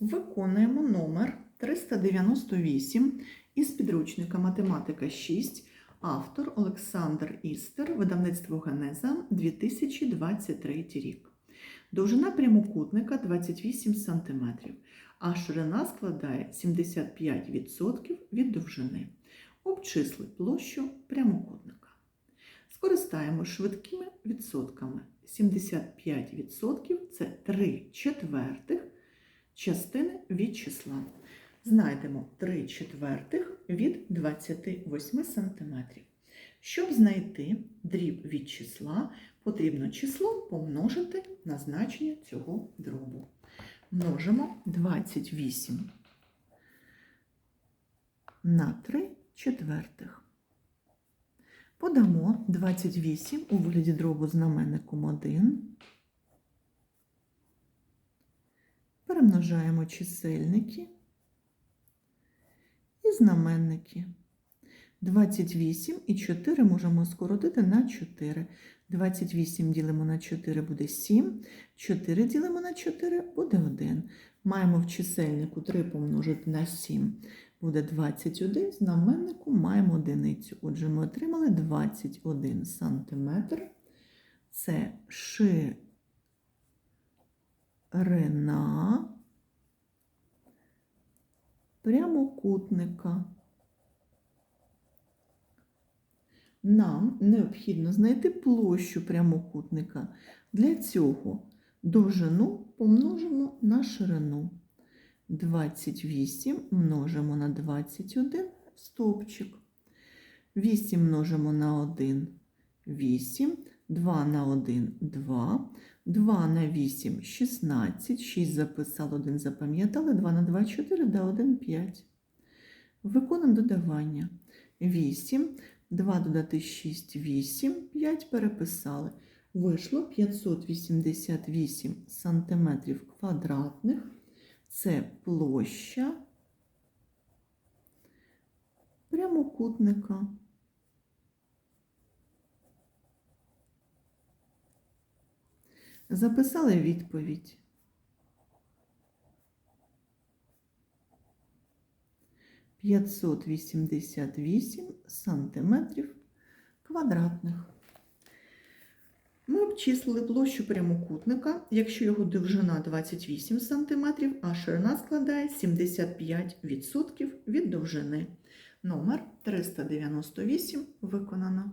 Виконуємо номер 398 із підручника Математика 6, автор Олександр Істер, видавництво Генеза 2023 рік. Довжина прямокутника 28 см, а ширина складає 75% від довжини. Обчисли площу прямокутника. Скористаємо швидкими відсотками. 75% це 3 четвертих частини від числа. Знайдемо 3 четвертих від 28 см. Щоб знайти дріб від числа, потрібно число помножити на значення цього дробу. Множимо 28 на 3 четвертих. Подамо 28 у вигляді дробу знаменником 1. Перемножаємо чисельники і знаменники. 28 і 4 можемо скоротити на 4. 28 ділимо на 4 буде 7. 4 ділимо на 4 буде 1. Маємо в чисельнику 3 помножити на 7 буде 21, знаменнику маємо одиницю. Отже, ми отримали 21 сантиметр. Це ширина прямокутника. Нам необхідно знайти площу прямокутника. Для цього довжину помножимо на ширину. 28 множимо на 21 стовпчик. 8 множимо на 1 8, 2 на 1 2, 2 на 8 16, 6 записали, 1 запам'ятали, 2 на 2 4, да 1 5. Виконуємо додавання. 8, 2 додати 6, 8, 5 переписали. Вийшло 588 сантиметрів квадратних. Це площа прямокутника. Записали відповідь. П'ятсот вісімдесят вісім сантиметрів квадратних. Ми обчислили площу прямокутника, якщо його довжина 28 см, а ширина складає 75% від довжини. Номер 398 виконано.